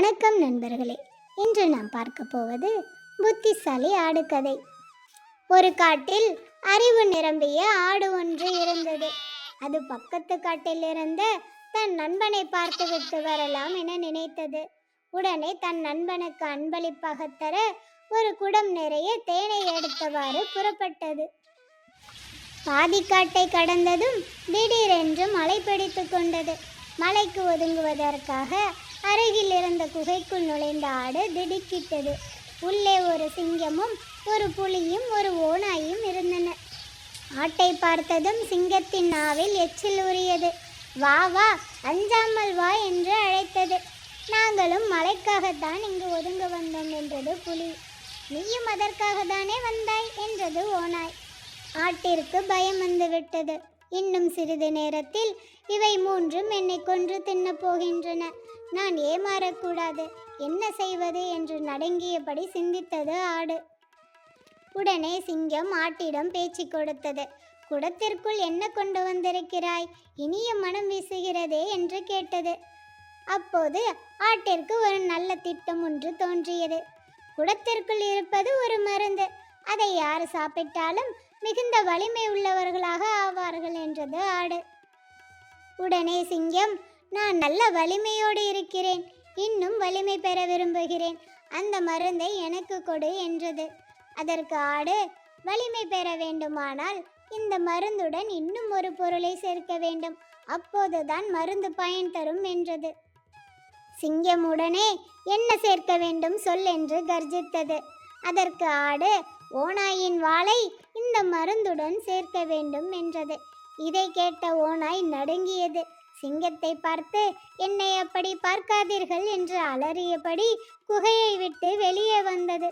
வணக்கம் நண்பர்களே. இன்று நாம் பார்க்க போவது புத்திசாலி ஆடு கதை ஒரு காட்டில் அறிவு நிரம்பிய ஆடு ஒன்று இருந்தது. அது பக்கத்து காட்டில் இருந்த தன் நண்பனை பார்த்துவிட்டு வரலாம் என நினைத்தது. உடனே தன் நண்பனுக்கு அன்பளிப்பாக தர ஒரு குடம் நிறைய தேனை எடுத்தவாறு புறப்பட்டது. பாதிக்காட்டை கடந்ததும் திடீரென்று மழை பிடித்து கொண்டது. மலைக்கு ஒதுங்குவதற்காக அருகில் இருந்த குகைக்குள் நுழைந்த ஆடு திடுக்கிட்டது. உள்ளே ஒரு சிங்கமும் ஒரு புலியும் ஒரு ஓநாயும் இருந்தன. ஆட்டை பார்த்ததும் சிங்கத்தின் நாவில் எச்சில் உரியது. வா வா அஞ்சாமல் வா என்று அழைத்தது. நாங்களும் மழைக்காகத்தான் இங்கு ஒதுங்க வந்தோம் என்றது புலி. நீயும் அதற்காக தானே வந்தாய் என்றது ஓநாய். ஆட்டிற்கு பயம் வந்துவிட்டது இன்னும் சிறிது நேரத்தில் இவை மூன்றும் என்னை கொன்று தின்னப் போகின்றன. நான் ஏமாறக்கூடாது. என்ன செய்வது என்று நடுங்கியபடி சிந்தித்தது ஆடு. உடனே சிங்கம் ஆட்டிடம் பேச்சு கொடுத்தது. குடத்திற்குள் என்ன கொண்டு வந்திருக்கிறாய்? இனிய மனம் வீசுகிறதே என்று கேட்டது. அப்போது ஆட்டிற்கு ஒரு நல்ல திட்டம் ஒன்று தோன்றியது. குடத்திற்குள் இருப்பது ஒரு மருந்து. அதை யார் சாப்பிட்டாலும் மிகுந்த வலிமை உள்ளவர்களாக ஆவார்கள் என்றது ஆடு. உடனே சிங்கம் நான் நல்ல வலிமையோடு இருக்கிறேன். இன்னும் வலிமை பெற விரும்புகிறேன். அந்த மருந்தை எனக்கு கொடு என்றது. அதற்கு ஆடு வலிமை பெற வேண்டுமானால் இந்த மருந்துடன் இன்னும் ஒரு பொருளை சேர்க்க வேண்டும். அப்போதுதான் மருந்து பயன் தரும் என்றது. சிங்கம் உடனே என்ன சேர்க்க வேண்டும் சொல் என்று கர்ஜித்தது. அதற்கு ஆடு ஓநாயின் வாளை இந்த மருந்துடன் சேர்க்க வேண்டும் என்றது. இதை கேட்ட ஓநாய் நடுங்கியது. சிங்கத்தை பார்த்து என்னை அப்படி பார்க்காதீர்கள் என்று அலறியபடி குகையை விட்டு வெளியே வந்தது.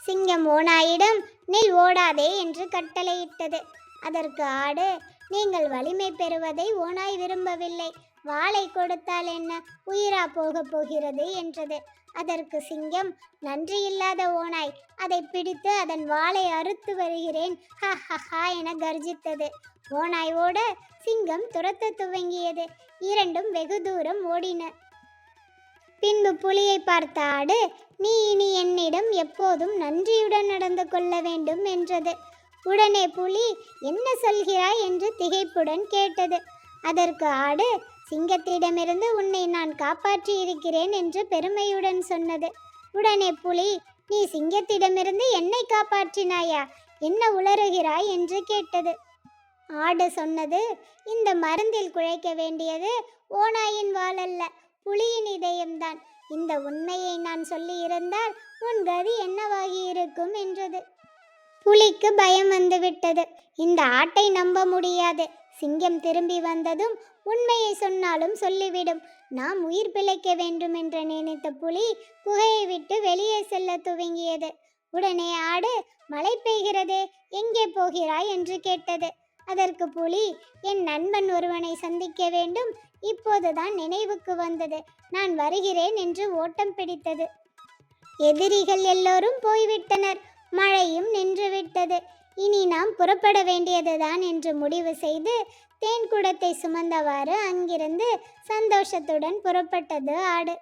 சிங்கம் ஓனாயிடும் நில் ஓடாதே என்று கட்டளையிட்டது. அதற்கு ஆடு நீங்கள் வலிமை பெறுவதை ஓனாய் விரும்பவில்லை. வாளை கொடுத்தால் என்ன? உயிரா போகப் போகிறது என்றது. அதற்கு சிங்கம் நன்றியில்லாத ஓநாய் அதை பிடித்து அதன் வாளை அறுத்து வருகிறேன். ஹ ஹ ஹா என கர்ஜித்தது. ஓநாய் ஓட சிங்கம் துரத்த துவங்கியது. இரண்டும் வெகு தூரம் ஓடின. பின்பு புலியை பார்த்த ஆடு நீ இனி என்னிடம் எப்போதும் நன்றியுடன் நடந்து கொள்ள வேண்டும் என்றது. உடனே புலி என்ன சொல்கிறாய்? என்று திகைப்புடன் கேட்டது. அதற்கு ஆடு சிங்கத்திடமிருந்து உன்னை நான் காப்பாற்றி இருக்கிறேன் என்று பெருமையுடன் சொன்னது. உடனே புலி நீ சிங்கத்திடமிருந்து என்னை காப்பாற்றினாயா? என்ன உளறுகிறாய்? என்று கேட்டது. ஆடு சொன்னது இந்த மருந்தில் குழைக்க வேண்டியது ஓநாயின் வாழல்ல புலியின் இதயம்தான். இந்த உண்மையை நான் சொல்லியிருந்தால் உன் கதி என்னவாகி இருக்கும்? என்றது. புலிக்கு பயம் வந்துவிட்டது இந்த ஆட்டை நம்ப முடியாது. சிங்கம் திரும்பி வந்ததும் உண்மையை சொன்னாலும் சொல்லிவிடும். நாம் உயிர் பிழைக்க வேண்டும் என்று நினைத்த புலி குகையை விட்டு வெளியே செல்ல துவங்கியது. உடனே ஆடு மழை பெய்கிறதே எங்கே போகிறாய்? என்று கேட்டது. அதற்கு புலி என் நண்பன் ஒருவனை சந்திக்க வேண்டும். இப்போதுதான் நினைவுக்கு வந்தது. நான் வருகிறேன் என்று ஓட்டம் பிடித்தது. எதிரிகள் எல்லோரும் போய்விட்டனர். மழையும் நின்றுவிட்டது. இனி நாம் புறப்பட வேண்டியதுதான் என்று முடிவு செய்து தேன் குடத்தை சுமந்தவாறு அங்கிருந்து சந்தோஷத்துடன் புறப்பட்டது ஆடு.